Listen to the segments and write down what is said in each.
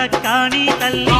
கட்காணி தள்ளி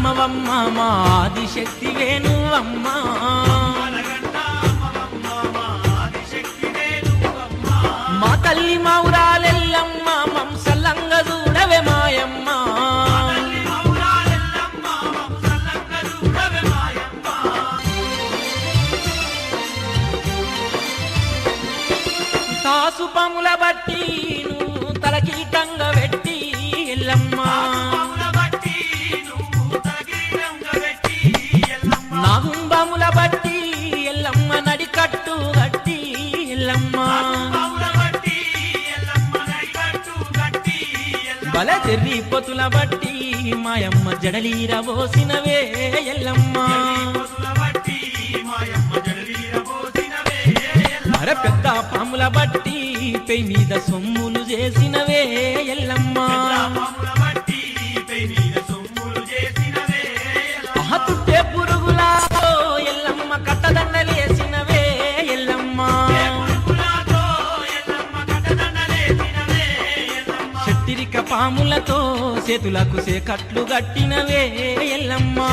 అమ్మవమ్మ మా ఆదిశక్తి వేణువమ్మా మా తల్లి మౌరాలెల్లమ్మ బల చెర్రి పొతుల బట్టి మాయమ్మ జడలీర పోసినవే ఎల్లమ్మ. మర పెద్ద పాముల బట్టి పై మీద సొమ్ములు చేసినవే ఎల్లమ్మ. ఆహా తుట్టే పురుగులాతో పాములతో చేతులకు సేకట్లు గట్టినవే ఎల్లమ్మా.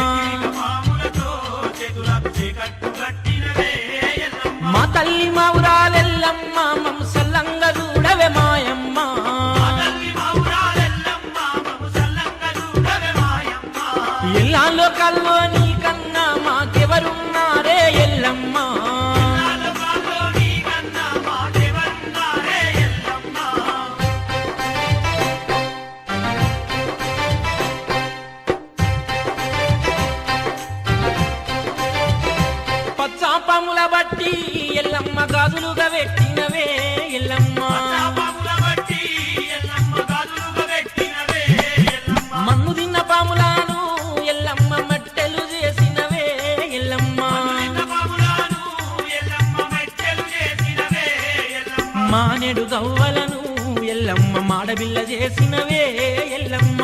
మా తల్లి మౌరాలెల్లమ్మ మంసల్లంగ చూడవే మాయమ్మ. ఎల్లాలో కల్లో గాజులుగా పెట్టినవే ఎల్లమ్మ. మన్ను తిన్న పాములాను ఎల్లమ్మ మట్టెలు చేసినవే ఎల్లమ్మ. మానెడు గవ్వలను ఎల్లమ్మ మాడబిల్ల చేసినవే ఎల్లమ్మ.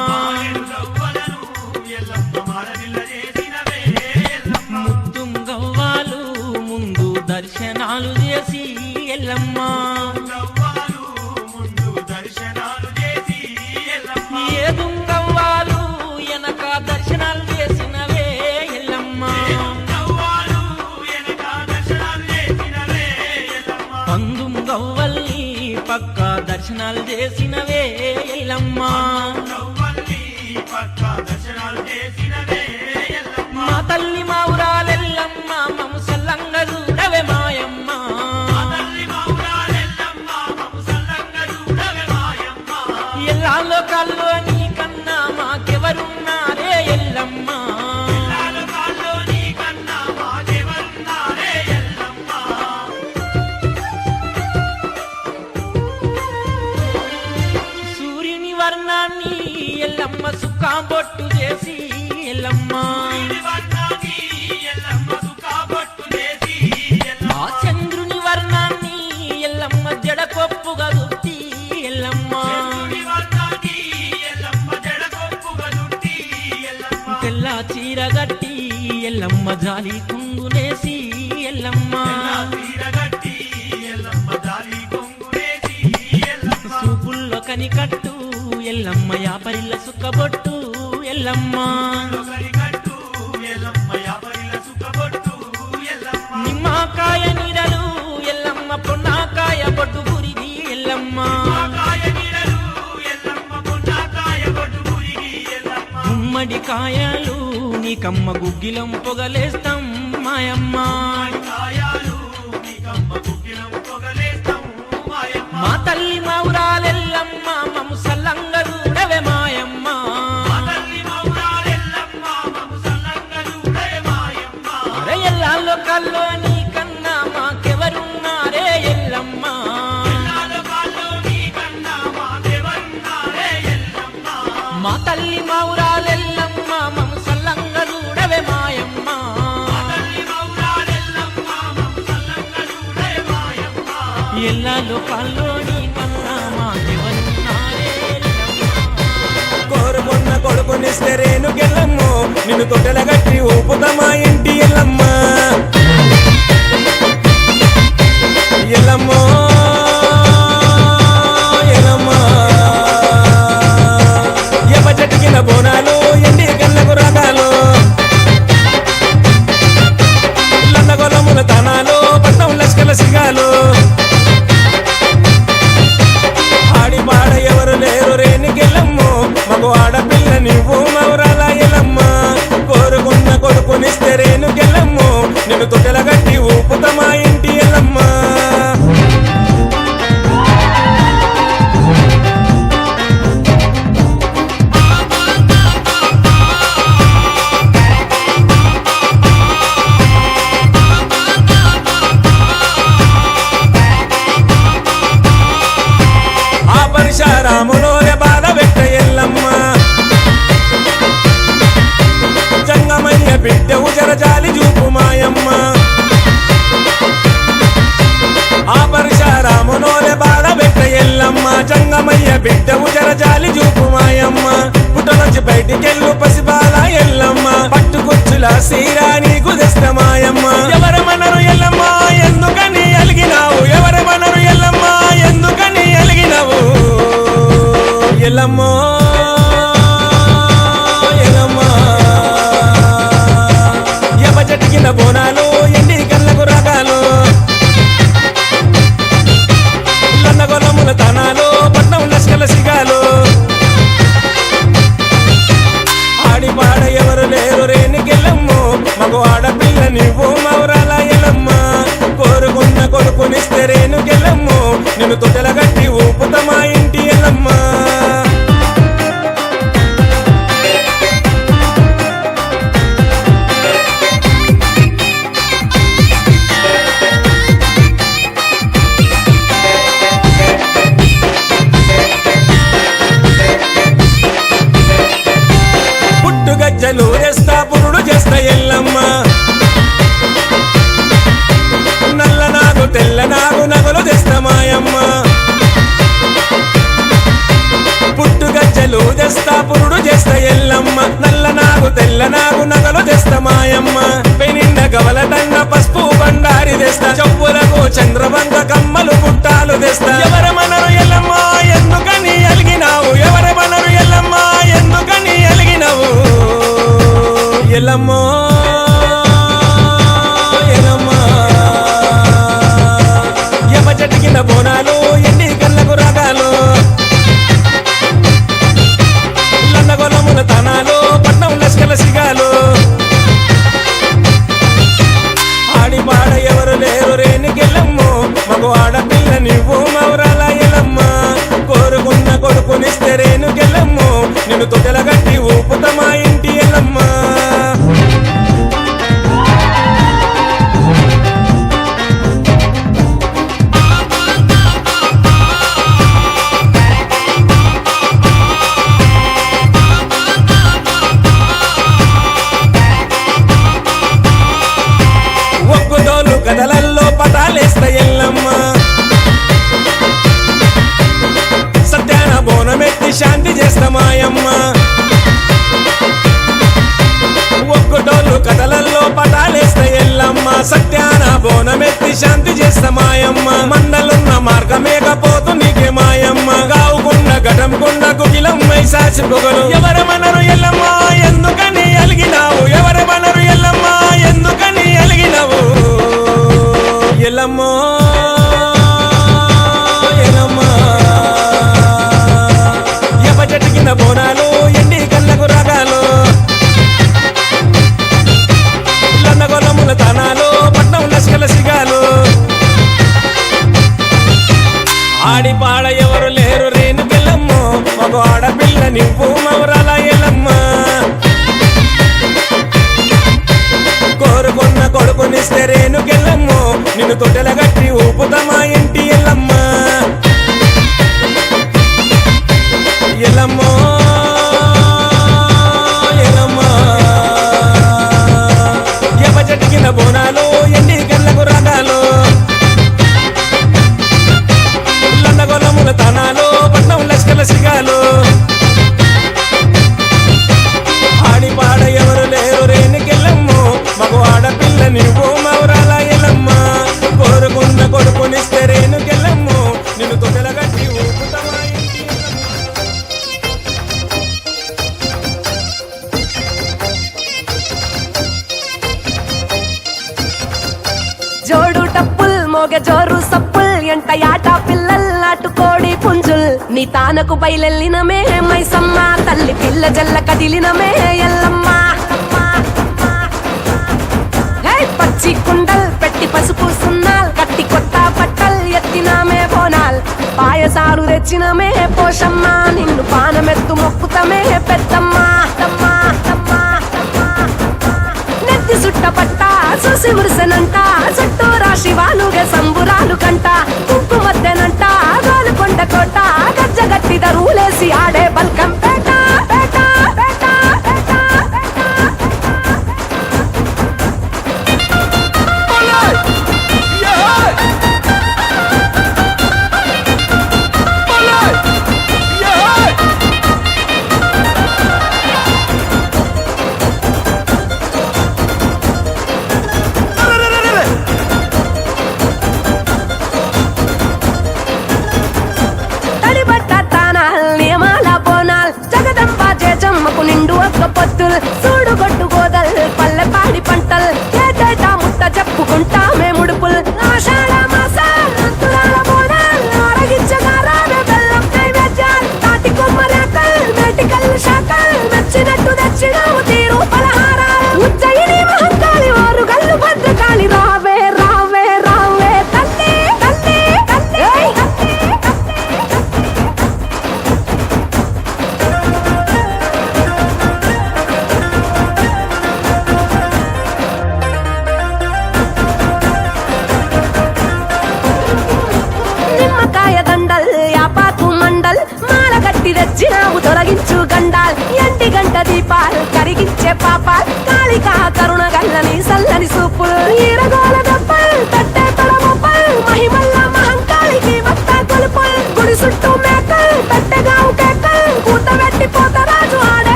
పక్క దర్శనాలు చేసినవే ఎల్లమ్మ. మా తల్లి మా ఊరాలెల్లమ్మ ఎల్లమ్మ సుఖా బొట్టు చేసి ఎల్లమ్మ. ఆ చంద్రుని వర్ణాన్ని ఎల్లమ్మ జడకొప్పుగా దుట్టి ఎల్లమ్మ. తెల్ల చీర గట్టి ఎల్లమ్మ జాలి కుంగునేసి ఎల్లమ్మ. సూపుల్లో కనికట్టు ఎల్లమ్మ యాపరిల్ల సుక్కబొట్టు ఎల్లమ్మ. నిమ్మకాయ నీడలు ఎల్లమ్మ పొన్నాకాయ పొట్టు గురిది ఎల్లమ్మ. గుమ్మడి కాయలు నీకమ్మ గుగ్గిలం పొగలేస్తాం మాయమ్మ. మా తల్లి మౌరాలెల్లమ్మ మము సల్లంగ చూడవే మాయమ్మ. ఎల్లా కల్లో నీ కన్నా మాకెవరున్నారే ఎల్లమ్మ కోరుకున్న కొడుకునిస్తే రేణుకెళ్ళమ్ము నిన్ను తొట్టెల గట్టి ఊపుతామా ఇంటి ఎల్లమ్మ. ఎల్లమ్మో. నిన్ను తొట్టెల చంద్రబంగ కమ్మలు గుట్టాలు తెస్తా. ఎవరి మనరు ఎల్లమ్మ ఎందుకని అలిగినావు? ఎవరి మనరు ఎల్లమ్మ ఎందుకని అలిగినావు? ఎల్లమ్మో bona తల్లి తానకు బయలెల్లినమే. మైసమ్మ తల్లి పిల్ల జల్ల కదిలినమే. ఎల్లమ్మ. పచ్చి కుండల్ పెట్టి పసుపు సున్నాల్ కట్టి కొత్త పట్టల్ ఎత్తినామే బోనాల్. పాయసారు తెచ్చినమే పోషమ్మ నిన్ను పానమెత్తు మొక్కుతమే పెద్దమ్మ. నెత్తి సుట్ట పట్ట చూసి మురిసెనంట చుట్టూ రాశి వాలుగే సంబురాలు కంట కుంకుమద్దెనంట గోలుకొండ కోట మజ్జగట్టి దరువులేసి ఆడే బల్కం.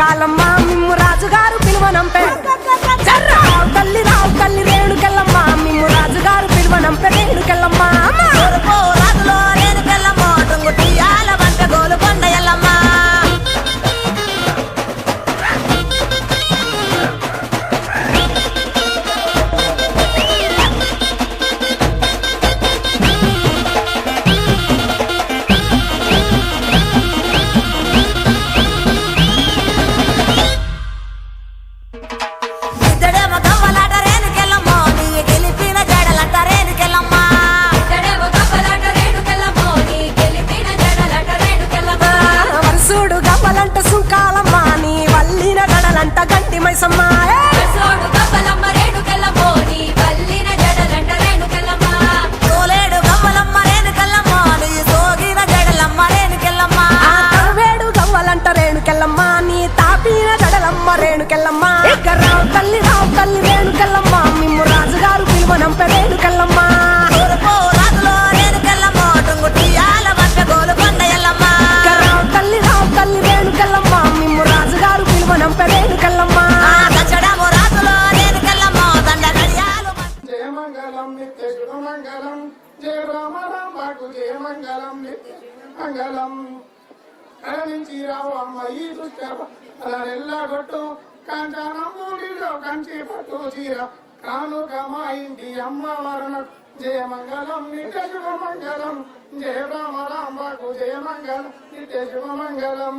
తల్లి అమ్మయ్యూ అలా కొట్టు కంచనము నీలో కంచి పట్టు చీర. కానుక మా ఇంటి అమ్మవారన జయ మంగళం నిత్య శుభ మంగళం. జయ రామ రాంబాకు జయ మంగళం నిత్య శుభ మంగళం.